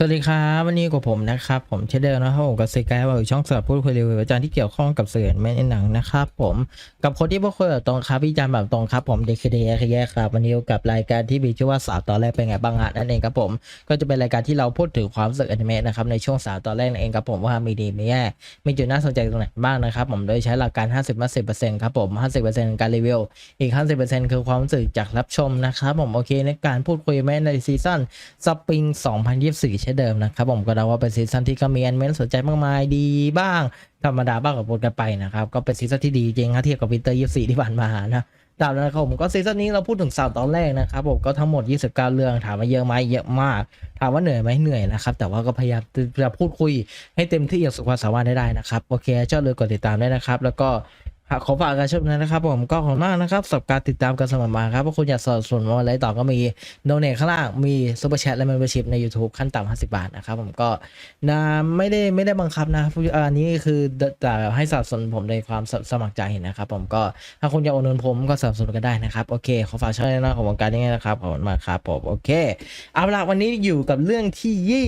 สวัสดีครับวันนี้กับผมนะครับผมเชเดอร์นะครับผมกับเซกายว่าอยู่ช่องสำหรับพูดคุยรีวิวอาจารย์ที่เกี่ยวข้องกับสื่อแม่ในหนังนะครับผมกับคนที่พูดคุยแบบตรงครับพี่จารย์แบบตรงครับผมเดคเดียคแยครับวันนี้กับรายการที่มีชื่อว่าสาวตอนแรกเป็นไงบ้างฮะนั่นเองครับผมก็จะเป็นรายการที่เราพูดถึงความสึกอนิเมะนะครับในช่วงสาวตอนแรกนั่นเองครับผมว่ามีดีมีแย่มีจุดน่าสนใจตรงไหนบ้างนะครับผมโดยใช้หลักการ 50 50%ครับผม50%การรีวิวอีก 50%คือความรู้สึกจากรับชมนะครับผมโอเคในการพูดคุยแม่ในซีซั่นสปริง 2024ช่นเดิมนะครับผมก็เดาว่าเป็นซีซั่นที่ก็มีแอนเมนสนใจมากมายดีบ้าง ธรรมดาบ้างกับปนกันไปนะครับ ก็เป็นซีซั่นที่ดีจริงครับเทียบกับวินเตอร์24ที่ผ่านมานะตามนั้นะครับผมก็ซีซั่นนี้เราพูดถึงสาวตอนแรกนะครับผมก็ทั้งหมด 29 เรื่องถามว่าเยอะไหมเยอะมาก ถามว่าเหนื่อยไหมเหนื่อยนะครับ แต่ว่าก็พยายามจะพูดคุยให้เต็มที่อย่างสุดความสามารถได้ได้นะครับโอเคชอบเลยกดติดตามได้นะครับ แล้วก็ หากขอฝากการชมนะครับผมก็ขอบมากนะครับสำหรับการติดตามกันสมอมาครับว่าคุณอยากสนับสนุนมาอะไรต่อก็มีโดเนทข้างล่างมีซูเปอร์แชทและเมมเบอร์ชิพใน YouTube ขั้นต่ำ50บาทนะครับผมก็นะไม่ได้ไม่ได้บังคับนะอันนี้คือแต่ให้สนับสนุนผมในความสสมัครใจนะครับผมก็ถ้าคุณอยากอุดหนุนผมก็สนับสนุนกันได้นะครับโอเคขอฝากช่องนะของวงการนี้นะครับขอบคุณมากครับผมโอเคเอาละวันนี้อยู่กับเรื่องที่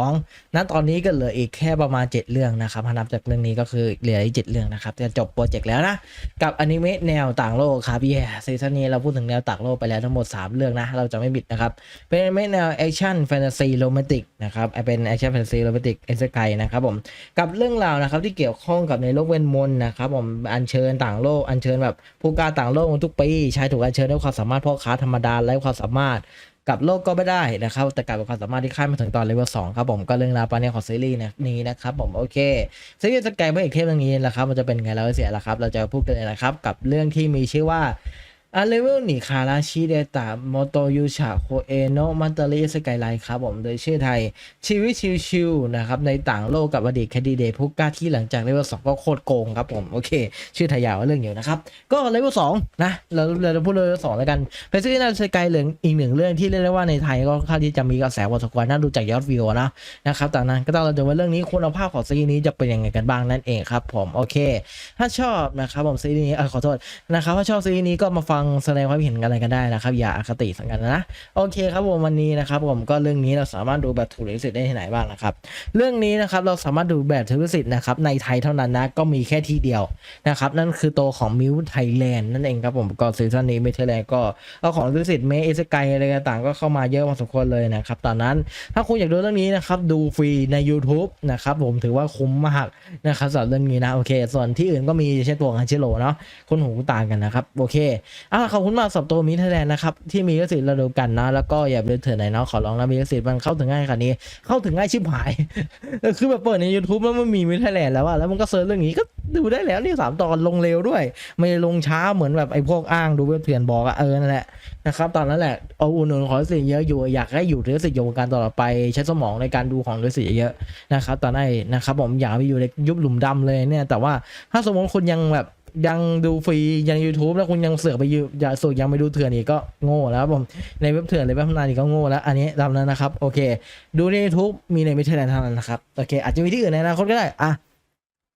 22นะตอนนี้ก็เหลืออีกแค่ประมาณ 7 เรื่องนะครับถ้านับจากเรื่องนี้ก็คือเหลืออีก7เรื่องนะครับจะจบโปรเจกต์แล้วนะ กับอนิเมะแนวต่างโลกครับเย่ซีซั่นนี้เราพูดถึงแนวต่างโลกไปแล้วทั้งหมด 3 เรื่องนะ เราจะไม่บิดนะครับ เป็นอนิเมะแนวแอคชั่นแฟนตาซีโรแมนติกนะครับเป็นแอคชั่นแฟนตาซีโรแมนติกเอสไกนะครับผมกับเรื่องราวนะครับที่เกี่ยวข้องกับในโลกเวทมนต์นะครับผมอัญเชิญต่างโลกอัญเชิญแบบผู้กล้าต่างโลกทุกปีชายถูกอัญเชิญด้วยความสามารถพ่อค้าธรรมดาและความสามารถ กับโลกก็ไม่ได้นะครับ แต่กลายเป็นความสามารถที่คาดไม่ถึงตอนเลเวลสองครับผมก็เรื่องราวปานนี้ของซีรีส์นี้นะครับผมโอเคซีรีส์จะไกลเมื่ออีกเทปนึงนี้แหละครับมันจะเป็นไงเราเสียละครับ เราจะพูดกันเลยนะครับกับเรื่องที่มีชื่อว่า อาเลเวลหนี่คาราชิเดตะโมโตยูชาโคเอโนมัตเตอริสกายไลน์ครับผมโดยชื่อไทย ชีวิตชิวๆนะครับ ในต่างโลกกับอดีตคดีเดตผู้กล้าที่หลังจากเลเวลสองก็โคตรโกงครับผม โอเค ชื่อไทยยาวเรื่องอยู่นะครับ ก็เลเวลสองนะเราเราจะพูดเลเวลสองแล้วกันเป็นซีรีส์น่าสนใจเหลืองอีกหนึ่งเรื่องที่เรียกได้ว่าในไทยก็ค่าที่จะมีกระแสพอสมควรน่าดูจากยอดวิวนะนะครับจากนั้นก็ต้องเราดูว่าเรื่องนี้คุณภาพของซีรีส์นี้จะเป็นยังไงกันบ้างนั่นเองครับผมโอเค ถ้าชอบนะครับผมซีรีส์นี้ขอโทษนะครับถ้าชอบซีรีส์นี้ก็มาฟังองแสดงความเห็นกันอะไรกันได้นะครับ อย่าอคติสังกันนะ โอเคครับผมวันนี้นะครับ ผมก็เรื่องนี้เราสามารถดูแบบถูกลิขสิทธิ์ได้ที่ไหนบ้างนะครับ เรื่องนี้นะครับเราสามารถดูแบบถูกลิขสิทธิ์นะครับในไทยเท่านั้นนะก็มีแค่ที่เดียวนะครับนั่นคือตัวของมิวไทยแลนด์นั่นเองครับผมก็ซีซั่นนี้มิวไทยแลนด์ก็เอาของลิขสิทธิ์เมเอสไกอะไรต่างก็เข้ามาเยอะพอสมควรเลยนะครับตอนนั้นถ้าคุณอยากดูเรื่องนี้นะครับดูฟรีใน YouTube นะครับผมถือว่าคุ้มมากนะครับสำหรับเรื่องนี้นะโอเค ส่วนที่อื่นก็มีเช่นตัวของชิโร่เนาะคนหูต่างกันนะครับโอเคอะขอบคุณมากสำหรับตัวมิทแลนด์นะครับที่มีลิขสิทธิ์ราดูกันนะแล้วก็อย่าลืมเถื่อนไหนเนาะขอร้องนะมีลิขสิทธิ์มันเข้าถึงง่ายขนาดนี้เข้าถึงง่ายชิบหายคือแบบเปิดใน YouTube แล้วมันมีมิทแลนด์แล้วอะแล้วมันก็เซิร์ชเรื่องนี้ก็ดูได้แล้วนี่สามตอนลงเร็วด้วย ไม่ลงช้าเหมือนแบบไอ้พวกอ้างดูเว็บเถื่อนบอกอะเออนั่นแหละนะครับตอนนั้นแหละเอาอุ่นหนุนขอสิทธิ์เยอะอยู่อยากให้อยู่ลิขสิทธิ์อยู่วงการตลอดไปใช้สมองในการดูของลิขสิทธิ์เยอะนะครับตอนนั้นนะครับผมอยากไปอยู่ในยุคหลุมดำเลยเนี่ยแต่ว่าถ้าสมมติคุณยังแบบ ยังดูฟรียัง YouTube แล้วคุณยังเสือกไปอยู่อย่าสุกยังไปดูเถื่อนอีกก็โง่แล้วครับผมในเว็บเถื่อนเลยเว็บพนันอีกก็โง่แล้ว อันนี้ตามนั้นนะครับ โอเค ดูใน YouTube มีในไม่ใช่แลนด์เท่านั้นนะครับ โอเค อาจจะมีที่อื่นในอนาคตก็ได้อะ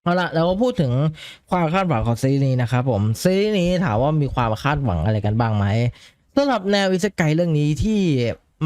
เอาละเราก็พูดถึงความคาดหวังของซีรีส์นี้นะครับผมซีรีส์นี้ถามว่ามีความคาดหวังอะไรกันบ้างไหมสำหรับแนวอิสกายเรื่องนี้ที่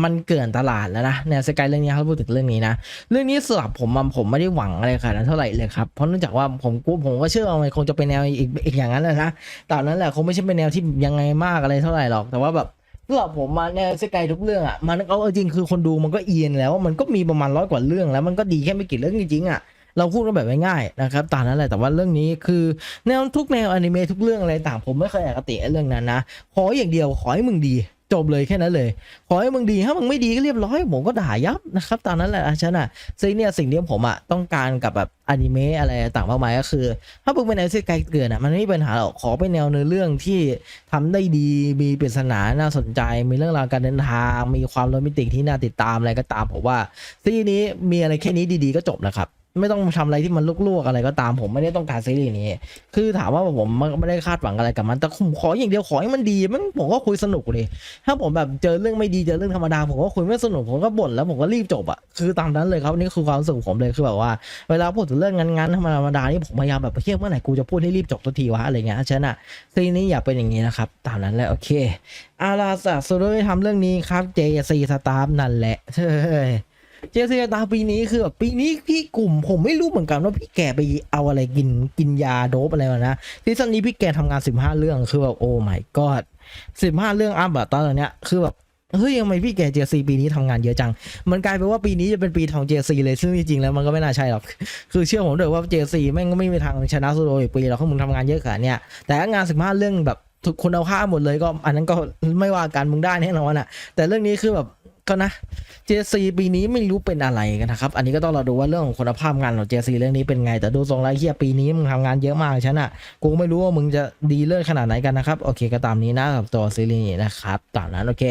มันเกินตลาดแล้วนะแนวสกายเรื่องนี้เขาพูดถึงเรื่องนี้นะ เรื่องนี้สำหรับผมผมไม่ได้หวังอะไรขนาดนั้นเท่าไหร่เลยครับเพราะเนื่องจากว่าผมกูผมก็เชื่อว่ามันคงจะเป็นแนวอีกอีกอย่างนั้นแหละนะตอนนั้นแหละคงไม่ใช่เป็นแนวที่ยังไงมากอะไรเท่าไหร่หรอกแต่ว่าแบบสำหรับผมมาแนวสกายทุกเรื่องอะมันเอาจริงคือคนดูมันก็เอียนแล้วมันก็มีประมาณร้อยกว่าเรื่องแล้วมันก็ดีแค่ไม่กี่เรื่องจริงๆอะเราพูดกันแบบง่ายๆนะครับตามนั้นแหละแต่ว่าเรื่องนี้คือแนวทุกแนวอนิเมะทุกเรื่องอะไรต่างผมไม่เคยอคติเรื่องนั้นนะขออย่างเดียวขอให้มึงดี จบเลยแค่นั้นเลย ขอให้มึงดีถ้ามึงไม่ดีก็เรียบร้อยผมก็ด่ายับนะครับตามนั้นแหละอะฉันอะซึ่งเนี่ยสิ่งที่ผมอะต้องการกับแบบอนิเมะอะไรต่างมากมายก็คือ ถ้ามึงเป็นแนวที่ไกลเกินอะมันไม่มีปัญหาหรอกขอเป็นแนวเนื้อเรื่องที่ทำได้ดีมีปริศนาน่าสนใจ มีเรื่องราวการเดินทาง มีความโรแมนติกที่น่าติดตามอะไรก็ตามผมว่าซีนี้มีอะไรแค่นี้ดีๆก็จบแล้วครับ ไม่ต้องทำอะไรที่มันลวกๆอะไรก็ตามผมไม่ได้ต้องการซีรีส์นี้ คือถามว่าผมไม่ได้คาดหวังอะไรกับมันแต่ผมขออย่างเดียวขอให้มันดีมันผมก็คุยสนุกเลย ถ้าผมแบบเจอเรื่องไม่ดีเจอเรื่องธรรมดาผมก็คุยไม่สนุกผมก็บ่นแล้วผมก็รีบจบอะคือตามนั้นเลยครับนี่คือความรู้สึกของผมเลยคือแบบว่าเวลาพูดถึงเรื่องงานๆธรรมดานี่ผมพยายามแบบเฮียเมื่อไหร่กูจะพูดให้รีบจบทันทีวะอะไรเงี้ยฉะนั้นอะซีรีส์นี้อย่าเป็นอย่างนี้นะครับตามนั้นแหละโอเคอาราสะสุดที่ทำเรื่องนี้ครับ JC สตาร์นั่นแหละเฮ้ย เจซีตาปีนี้คือแบบปีนี้พี่กลุ่มผมไม่รู้เหมือนกันว่าพี่แกไปเอาอะไรกินกินยาโดบอะไรมานะซีซั่นนี้พี่แกทำงานสิบห้าเรื่องคือแบบโอ้ my god สิบห้าเรื่องอัพอะตอนเนี้ยคือแบบเฮ้ยทำไมพี่แกเจซีปีนี้ทำงานเยอะจัง มันกลายเป็นว่าปีนี้จะเป็นปีทองเจซีเลยซึ่งจริงๆแล้วมันก็ไม่น่าใช่หรอก คือเชื่อผมด้วยว่าเจซีแม่งก็ไม่มีทางชนะซูโรอีกปีหรอกเพราะมึงทำงานเยอะขนาดเนี้ยแต่งานสิบห้าเรื่องแบบทุกคนเอาค่าพหมดเลยก็อันนั้นก็ไม่ว่ากันมึงได้แน่นอนอะแต่เรื่องนี้คือแบบ ก็นะ JC ปีนี้ไม่รู้เป็นอะไรกันนะครับ อันนี้ก็ต้องรอดูว่าเรื่องของคุณภาพงานของ JC เรื่องนี้เป็นไง แต่ดูทรงแล้วเฮียปีนี้มึงทำงานเยอะมากฉันอะกูไม่รู้ว่ามึงจะดีเลิศขนาดไหนกันนะครับ โอเคก็ตามนี้นะกับตัวซีรีส์นะครับตามนั้นโอเค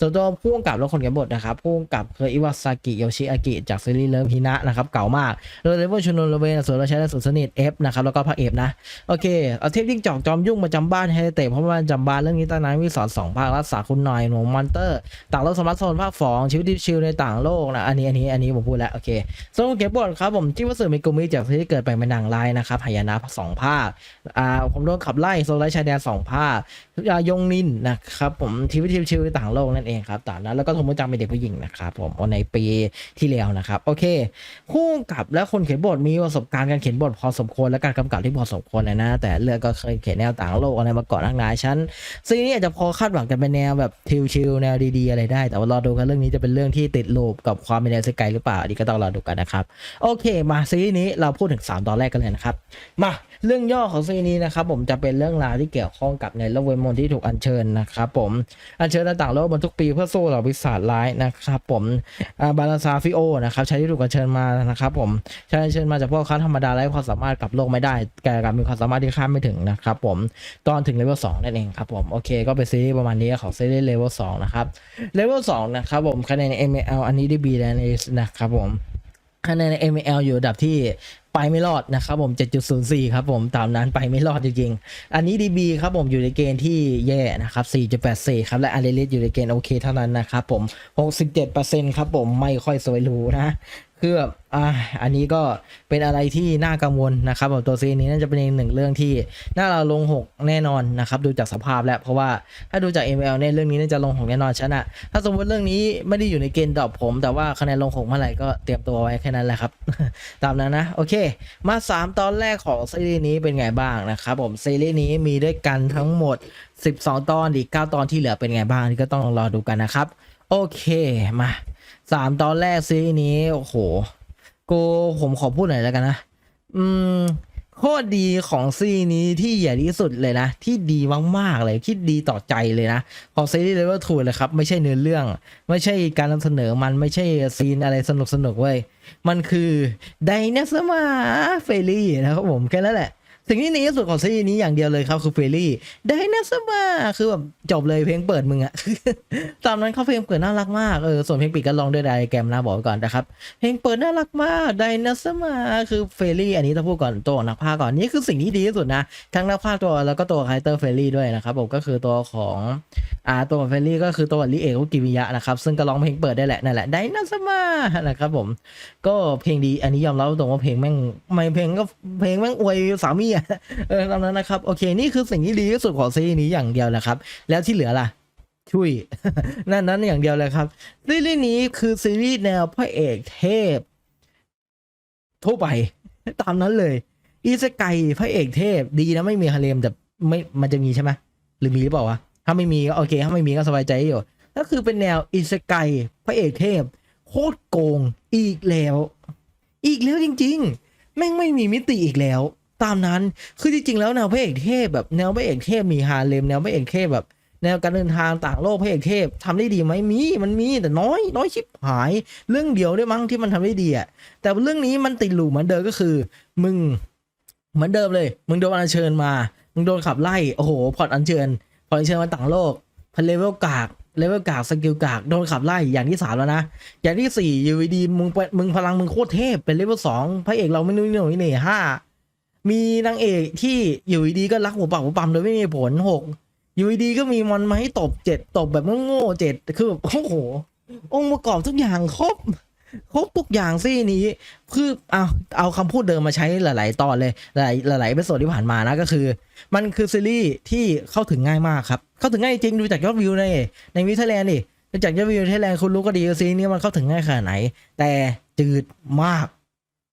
ส่วนตัวผู้กำกับและคนเขียนบทนะครับผู้กำกับคืออิวาซากิโยชิอากิจากซีรีส์เลิฟฮินะนะครับเก่ามากโดยเลเวลชนนโรเวนส่วนเราใช้ได้สุดสนิทเอฟนะครับแล้วก็พระเอกนะโอเคเอาเทพยิ่งจอกจอมยุ่งมาจำบ้านให้เตะเพราะว่าจำบ้านเรื่องนี้ตั้งนานมีสอนสองภาครักษาคุณหน่อยหนูมอนเตอร์ต่างโลกสมร์ทโฟนภาคองชีวิตชิลในต่างโลกนะอันนี้อันนี้อันนี้ผมพูดแล้วโอเคส่วนเก็บบทครับผมที่ว่าสื่อมิกุมิจากที่เกิดไปเป็นหนังลายนะครับหายนะสองภาคอ่าผมโดนขับไล่โซลไลชายแดนสองภาคยายงนินนะครับผมชีวิตชิลในต่างโลกนั่นเองครับตามนั้นแล้วก็ทโมจังเป็นเด็กผู้หญิงนะครับผมในปีที่แล้วนะครับโอเคผู้กำกับและคนเขียนบทมีประสบการณ์การเขียนบทพอสมควรและการกำกับที่พอสมควรเลยนะ แต่เรื่องก็เคยเขียนแนวต่างโลกอะไรมาก่อนนักหนาชั้นซีรีส์อาจจะพอคาดหวังกันเป็นแนวแบบชิลๆแนวดีๆอะไรได้ แต่ว่ารอดูกันเรื่องนี้จะเป็นเรื่องที่ติดลูปกับความเป็นแนวสกายหรือเปล่าอันนี้ก็ต้องรอดูกันนะครับ โอเค มาซีรีส์นี้เราพูดถึง 3 ตอนแรกกันเลยนะครับ มา เรื่องย่อของซีนี้นะครับผมจะเป็นเรื่องราวที่เกี่ยวข้องกับในโลกเวทมนต์ที่ถูกอัญเชิญนะครับผมอัญเชิญต่างโลกบนทุกปีเพื่อสู้เหล่าวิสาจร้ายนะครับผมบาลาซาฟิโอนะครับใช้ที่ถูกอัญเชิญมานะครับผมใช้อัญเชิญมาจากพวกค้าธรรมดาไร้ความสามารถกับโลกไม่ได้ แกกับมีความสามารถที่ข้ามไม่ถึงนะครับผมตอนถึงเลเวลสองนั่นเองครับผมโอเคก็เป็นซีรีส์ประมาณนี้ของซีรีส์เลเวลสองนะครับเลเวลสองนะครับผมคะแนน ML อันนี้ได้ B แล้วนะครับผม คะแนน ML อยู่ระดับที่ไปไม่รอดนะครับผม 7.04 ครับผม ตามนั้นไปไม่รอดจริงๆ อันนี้ DB ครับผมอยู่ในเกณฑ์ที่แย่นะครับ 4.84 ครับ และอารีลิสอยู่ในเกณฑ์โอเคเท่านั้นนะครับผม 67%ครับผมไม่ค่อยสวยหรูนะ คือแบบอ่าอันนี้ก็เป็นอะไรที่น่ากังวลนะครับผมตัวซีนี้น่าจะเป็นอีกหนึ่งเรื่องที่น่าเราลงหกแน่นอนนะครับดูจากสภาพแล้วเพราะว่าถ้าดูจาก ML เนี่ยเรื่องนี้น่าจะลงหกแน่นอนชนะถ้าสมมติเรื่องนี้ไม่ได้อยู่ในเกณฑ์ดรอปผม แต่ว่าคะแนนลงหกเมื่อไหร่ก็เตรียมตัวไว้แค่นั้นแหละครับ ตามนั้นนะโอเค มา 3 ตอนแรกของซีรีส์นี้เป็นไงบ้างนะครับผมซีรีส์นี้มีด้วยกันทั้งหมด 12 ตอนอีก9ตอนที่เหลือเป็นไงบ้างนี่ก็ต้องรอดูกันนะครับ โอเคมา สามตอนแรกซีนี้ โอ้โหกูผมขอพูดหน่อยแล้วกันนะ อืมข้อดีของซีนี้ที่ใหญ่ที่สุดเลยนะ ที่ดีมากๆเลยที่ดีต่อใจเลยนะ ของซีรีส์เลเวลทูเลยครับ ไม่ใช่เนื้อเรื่อง ไม่ใช่การนำเสนอมันไม่ใช่ซีนอะไรสนุกสนุกๆเว้ย มันคือไดนาสมาเฟลี่นะครับผมแค่นั้นแหละ สิ่งที่ดีที่สุดของซีรีส์นี้อย่างเดียวเลยครับคือเฟลี่ไดนาสมาคือแบบจบเลยเพลงเปิดมึงอะ ตามนั้นเขาเพลงเปิดน่ารักมากเออส่วนเพลงปิดก็ลองด้วยไดแกรมนะบอกไว้ก่อนนะครับ เพลงเปิดน่ารักมากไดนาสมาคือเฟลี่อันนี้ต้องพูดก่อนตัวนักพากก่อนนี่คือสิ่งที่ดีที่สุดนะ ทั้งนักพากตัวแล้วก็ตัวคาแรคเตอร์เฟลี่ด้วยนะครับผมก็คือตัวของอ่าตัวเฟลี่ก็คือตัวลิเอคุกิมิยะนะครับซึ่งก็ร้องเพลงเปิดได้แหละนั่นแหละไดนาสมานะครับผมก็เพลงดีอันนี้ยอมรับตรงว่าเพลงแม่งไม่เพลงก็เพลงแม่งอวยสามีอะเออตามนั้นนะครับ โอเค นี่คือสิ่งที่ดีที่สุดของซีรีส์นี้อย่างเดียวนะครับ แล้วที่เหลือล่ะช่วยนั่นนั้นอย่างเดียวเลยครับซีรีส์นี้คือซีรีส์แนวพระเอกเทพทั่วไป ตามนั้นเลย อีสไกพระเอกเทพดีนะไม่มีฮาเลมแต่ไม่มันจะมีใช่ไหมหรือมีหรือเปล่าวะถ้าไม่มีก็โอเค ถ้าไม่มีก็สบายใจอยู่ก็คือเป็นแนวอีสไกพระเอกเทพ โคตรโกงอีกแล้ว อีกแล้วจริง ๆ แม่งไม่มีมิติอีกแล้ว ตามนั้น คือจริงๆแล้วแนวพระเอกเทพแบบแนวพระเอกเทพมีฮาเลมแนวพระเอกเทพแบบ แนวการเดินทางต่างโลกพระเอกเทพทำได้ดีไหมมีมันมีแต่น้อยน้อยชิบหาย เรื่องเดียวด้วยมั้งที่มันทำได้ดีอะแต่เรื่องนี้มันติดหลูเหมือนเดิมก็คือ มึงเหมือนเดิมเลย มึงโดนอัญเชิญมา มึงโดนขับไล่โอ้โหพอร์ตอัญเชิญพอร์ตอัญเชิญมาต่างโลกพันเลเวลกากเลเวลกากสกิลกากโดนขับไล่อย่างที่สามแล้วนะ อย่างที่สี่อยู่ดีมึงเป็นมึงพลังมึงโคตรเทพเป็นเลเวลสองพระเอกเราไม่รู้นี่หน่อยนี่ห้า มีนางเอกที่อยู่ดีก็รักหัวปากหัวปั๊มโดยไม่มีผลหกอยู่ดีก็มีมอนมาให้ตบเจ็ดตบแบบโง่เจ็ดคือแบบโอ้โห องค์ประกอบทุกอย่างครบครบทุกอย่างซี่นี้คือเอาเอาคำพูดเดิมมาใช้หลาย ๆ ตอนเลย หลายหลายๆเอพิโซดที่ผ่านมานะก็คือ มันคือซีรีส์ที่เข้าถึงง่ายมากครับ เข้าถึงง่ายจริงดูจากยอดวิวในในวิทยาแลนด์ดิจากจะวิวเทแลนด์คุณรู้ก็ดีว่าซีนี้มันเข้าถึงง่ายขนาดไหน แต่จืดมาก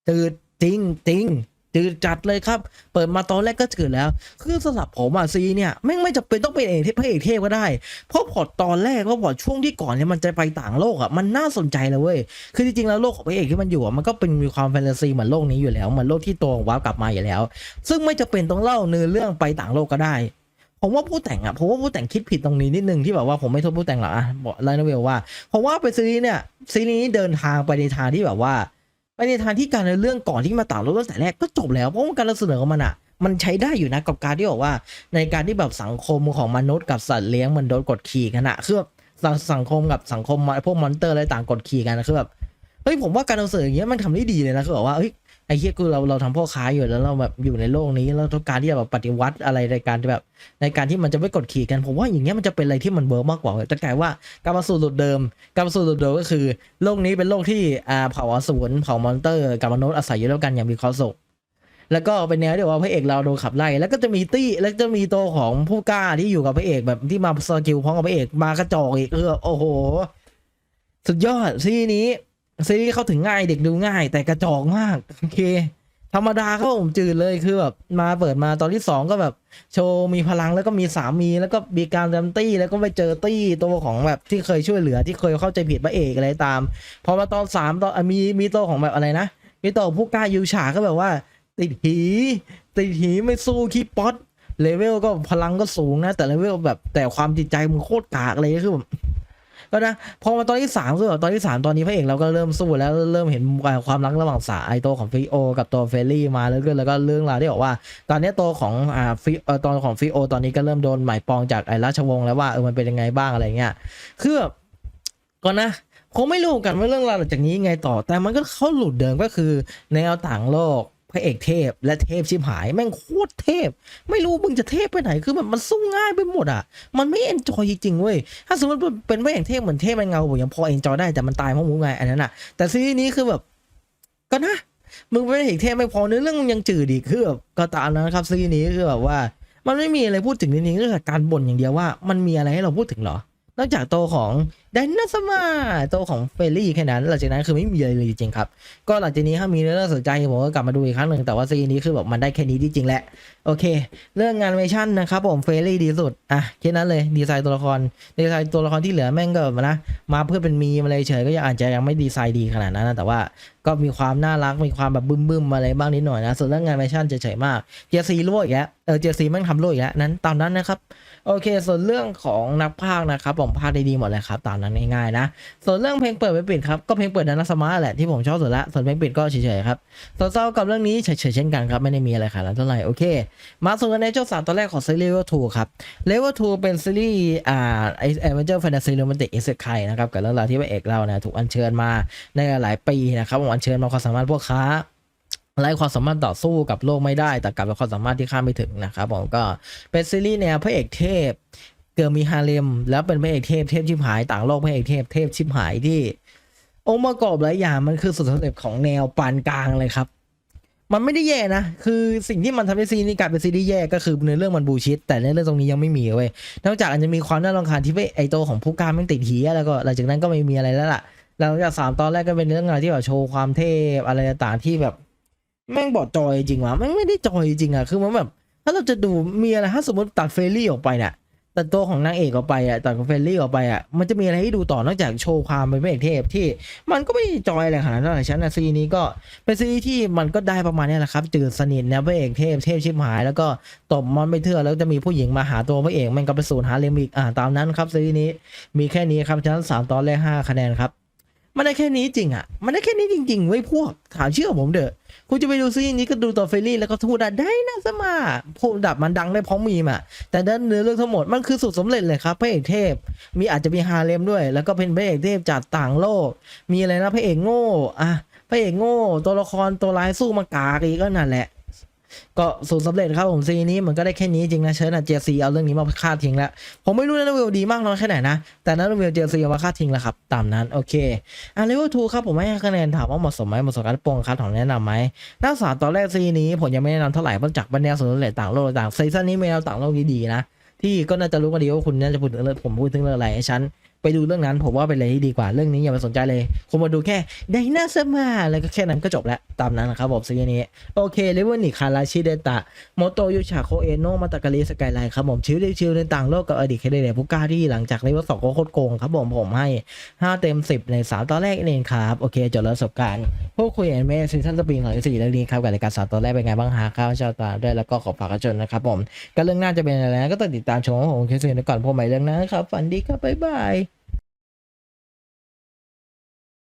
จืดจริงจริง จืดจัดเลยครับ เปิดมาตอนแรกก็จืดแล้ว คือสำหรับผมอะซีเนี่ยแม่ไม่จำเป็นต้องเป็นเอกเทพพระเอกเทพก็ได้ เพราะพอตอนแรกก็พอร์ตช่วงที่ก่อนเนี่ยมันจะไปต่างโลกอะมันน่าสนใจเลยเว้ย คือจริงๆแล้วโลกของพระเอกที่มันอยู่อะมันก็เป็นมีความแฟนตาซีเหมือนโลกนี้อยู่แล้วเหมือนโลกที่ตัวว้าวกลับมาอยู่แล้ว ซึ่งไม่จำเป็นต้องเล่าเนื้อเรื่องไปต่างโลกก็ได้ผมว่าผู้แต่งอะผมว่าผู้แต่งคิดผิดตรงนี้นิดนึงที่แบบว่าผมไม่โทษผู้แต่งหรอกอะบอกไลน์นเวลว่าผมว่าเป็นซีรีส์เนี่ยซีรีส์นี้เดินทางไปในทางที่แบบว่า ไปในทางที่การในเรื่องก่อนที่มาต่างรถตั้งแต่แรกก็จบแล้วเพราะว่าการเสนอของมันอะมันใช้ได้อยู่นะกับการที่บอกว่า ในการที่แบบสังคมของมนุษย์กับสัตว์เลี้ยงมันโดนกดขี่กันอะคือสังสังคมกับสังคมพวกมอนเตอร์อะไรต่างกดขี่กันนะคือแบบเฮ้ยผมว่าการนำเสนออย่างเงี้ยมันทำได้ดีเลยนะคือแบบว่าเฮ้ย ไอ้เหี้ยคือเราเราทำพ่อค้าอยู่แล้วเราแบบอยู่ในโลกนี้แล้วต้องการที่จะแบบปฏิวัติอะไรในการที่แบบ ในการที่มันจะไม่กดขี่กันผมว่าอย่างเงี้ยมันจะเป็นอะไรที่มันเวิร์มากกว่าจะกลายว่าการมาสู่จุดเดิมการมาสู่จุดเดิมก็คือ โลกนี้เป็นโลกที่อ่าเผ่าอสูรเผ่ามอนเตอร์กับมนุษย์อาศัยอยู่ด้วยกันอย่างมีความสุขแล้วก็เป็นแนวที่ว่าพระเอกเราโดนขับไล่แล้วก็จะมีตี้แล้วจะมีตัวของผู้กล้าที่อยู่กับพระเอกแบบที่มาสกิลพร้อมกับพระเอกมากระจอกอีกเออโอ้โห สุดยอดซีนี้ ซีรีส์เข้าถึงง่ายเด็กดูง่าย แต่กระจอกมากโอเค ธรรมดาก็ผมจืดเลยคือแบบมาเปิดมาตอนที่สองก็แบบ โชว์มีพลังแล้วก็มีสามีแล้วก็มีการเตรียมตี้แล้วก็ไปเจอตี้ตัวของแบบที่เคยช่วยเหลือที่เคยเข้าใจผิดพระเอกอะไรตามพอมาตอนสามตอนมีมีตัวของแบบอะไรนะมีตัวผู้กล้ายูฉาก็แบบว่า ติดหีติดหีไม่สู้คีป๊อตเลเวลก็พลังก็สูงนะ แต่เลเวลแบบแต่ความจิตใจมึงโคตรกากเลยคือแบบ ก็นะพอมาตอนที่สามคือแบบตอนที่สามตอนนี้พระเอกเราก็เริ่มสู้แล้วเริ่มเห็นความรักระหว่างสายตัวของฟิโอ กับตัวเฟรลี่มาแล้วก็แล้วก็เรื่องราวที่บอกว่า ตอนนี้ตัวของอ่าฟิเออตอนของฟิโอ ตอนนี้ก็เริ่มโดนหมายปองจากไอ้ราชวงศ์แล้วว่าเออมันเป็นยังไงบ้างอะไรเงี้ยคือก่อนนะคงไม่รู้กันว่าเรื่องราวหลังจากนี้ยังไงต่อ แต่มันก็เข้าหลุดเดิมก็คือแนวต่างโลก พระเอกเทพและเทพชิบหายแม่งโคตรเทพ ไม่รู้มึงจะเทพไปไหนคือแบบมันสู้ง่ายไปหมดอะ มันไม่เอนจอยจริงๆเว้ยถ้าสมมติเป็นพระเอกเทพเหมือนเทพมันเงาผมยังพอเอนจอยได้แต่มันตายเพราะมึงไงอันนั้นอะ แต่ซีรีส์นี้คือแบบก็นะมึงเป็นพระเอกเทพไม่พอเนื้อเรื่องมึงยังจืดอีกคือแบบก็ตามนั้นครับซีรีส์นี้คือแบบว่า มันไม่มีอะไรพูดถึงจริงๆนอกจากการบ่นอย่างเดียวว่า มันมีอะไรให้เราพูดถึงเหรอ นอกจากโตของไดนาสมาโตของเฟรลี่แค่นั้น หลังจากนั้นคือไม่มีอะไรเลยจริงครับ ก็หลังจากนี้ถ้ามีเรื่องสนใจผมก็กลับมาดูอีกครั้งหนึ่งแต่ว่าซีรีส์นี้คือแบบมันได้แค่นี้จริงๆแหละ โอเค เรื่องงานเวชั่นนะครับผมเฟรลี่ดีสุด อะแค่นั้นเลยดีไซน์ตัวละครดีไซน์ตัวละครที่เหลือแม่งก็แบบนะมาเพื่อเป็นมีมาเลยเฉยก็ยังอาจจะยังไม่ดีไซน์ดีขนาดนั้นนะแต่ว่าก็มีความน่ารักมีความแบบบึ้มๆอะไรบ้างนิดหน่อยนะส่วนเรื่องงานเวชั่นเฉยๆมากเจซีรั่วอีกแล้วเออเจซีแม่งทำรั่วอีกแล้วนั้นตามนั้นนะครับ โอเค ส่วนเรื่องของนักพากนะครับผมพากได้ดีหมดเลยครับตามนั้นง่ายๆนะ ส่วนเรื่องเพลงเปิดไม่ปิดครับก็เพลงเปิดนันสมาร์ทแหละที่ผมชอบสุดละส่วนเพลงปิดก็เฉยๆครับส่วนเศร้ากับเรื่องนี้เฉยๆเช่นกันครับไม่ได้มีอะไรขนาดนั้นเท่าไหร่โอเค มาสู่กันในเจ้าสามตอนแรกของซีรีส์เลเวล2ครับเลเวล2เป็นซีรีส์อ่าไอเอเวนเจอร์แฟนตาซีโรแมนติกเอเซคไคนะครับกับเรื่องราวที่พระเอกเราเนี่ยถูกอัญเชิญมาในหลายปีนะครับผมอัญเชิญมาความสามารถพวกค้า ไล่ความสามารถต่อสู้กับโลกไม่ได้ แต่กลับเป็นความสามารถที่ข้ามไม่ถึงนะครับผมก็เป็นซีรีส์แนวพระเอกเทพ เกิดมีฮาเลมแล้วเป็นพระเอกเทพเทพชิบหายต่างโลกพระเอกเทพเทพชิบหายที่ องค์ประกอบหลายอย่างมันคือสุดสเต็ปของแนวปานกลางเลยครับ มันไม่ได้แย่นะ คือสิ่งที่มันทำให้ซีรีส์นี้กลายเป็นซีรีส์แย่ก็คือในเรื่องมันบูชิดแต่ในเรื่องตรงนี้ยังไม่มีเว้ยนอกจากอาจจะมีความน่ารำคาญที่ไอโตของผู้กล้ารมันติดหีแล้วก็หลังจากนั้นก็ไม่มีอะไรแล้วล่ะหลังจากสามตอนแรกก็เป็นเรื่องราวที่แบบโชว์ความเทพอะไรต่างๆที่แบบ แม่งบอดจอยจริงวะแม่งไม่ได้จอยจริงอะคือมันแบบ ถ้าเราจะดูมีอะไรถ้าสมมติตัดเฟรลี่ออกไปเนี่ยตัดตัวของนางเอกออกไปอะตัดของเฟรลี่ออกไปอะมันจะมีอะไรให้ดูต่อนอกจากโชว์ความเป็นพระเอกเทพที่ มันก็ไม่ได้จอยอะไรขนาดนั้นฉันนะซีนี้ก็เป็นซีที่มันก็ได้ประมาณเนี้ยแหละครับจืดสนิทนะพระเอกเทพเทพชิบหาย แล้วก็ตบมันไปเถื่อแล้วจะมีผู้หญิงมาหาตัวพระเอกมันก็ไปสูญหาเลมอีกอ่าตามนั้นครับซีนี้มีแค่นี้ครับฉะนั้นสามตอนแรกห้าคะแนนครับ มันได้แค่นี้จริงอะมันได้แค่นี้จริงๆไว้พวกถามเชื่อผมเด้อคุณจะไปดูซีรีส์นี้ก็ดูตัวเฟรลี่แล้วก็ทูดาได้นะสมาพูดดับมันดังได้เพราะมีมอะแต่ด้านเนื้อเรื่องทั้งหมดมันคือสุดสำเร็จเลยครับพระเอกเทพ มีอาจจะมีฮาเลมด้วย แล้วก็เป็นพระเอกเทพจากต่างโลก มีอะไรนะพระเอกโง่อะพระเอกโง่ ตัวละครตัวร้ายสู้มากากอีกก็นั่นแหละ ก็สูตรสำเร็จครับผมซีนี้มันก็ได้แค่นี้จริงนะเชิญอะเจซีเอาเรื่องนี้มาฆ่าทิ้งแล้ว ผมไม่รู้นะนวิวดีมากน้อยแค่ไหนนะ แต่นันวิวเจซีเอามาฆ่าทิ้งแล้วครับ ตามนั้น โอเคอะเลเวลทูครับผมให้คะแนนถามว่าเหมาะสมไหมเหมาะสมกับปงครับถามแนะนำไหมหน้าสาตอนแรกซีนี้ผมยังไม่แนะนำเท่าไหร่เพราะจากบรรดาสนุนเหลต่างโลกต่างซีซั่นนี้มีแนวต่างโลกดีๆนะที่ก็น่าจะรู้กันดีว่าคุณน่าจะพูดถึงเรื่องผมพูดถึงเรื่องอะไรให้ฉัน ไปดูเรื่องนั้นผมว่าเป็นอะไรที่ดีกว่าเรื่องนี้อย่ามาสนใจเลยคุณมาดูแค่ไดนาสมาแล้วก็แค่นั้นก็จบแล้ว ตามนั้นนะครับผมซีรีส์นี้ โอเคเลเวลนิคาราชิเดตะโมโตยุชาโคเอโนมาตากาลีสกายไลน์ครับผมชิวชิวในต่างโลกกับอดีตเคเดเดผู้กล้าที่หลังจากเลเวลสองก็โคตรโกงครับผมผมให้ 5 เต็ม 10 ใน 3 ตอนแรกเองครับ โอเคจบแล้วประสบการณ์พูดคุยแอนเมซีซั่นสปริงของสี่เรื่องนี้ครับกับรายการสามตอนแรกเป็นไงบ้างฮะข้าวชาวตาด้วยแล้วก็ขอฝากกระชนนะครับผมก็เรื่องหน้าจะเป็นอะไรก็ต้องติดตามชมของผมเคสเนก่อนพบใหม่เรื่องนั้นครับฝันดีครับบ๊ายบาย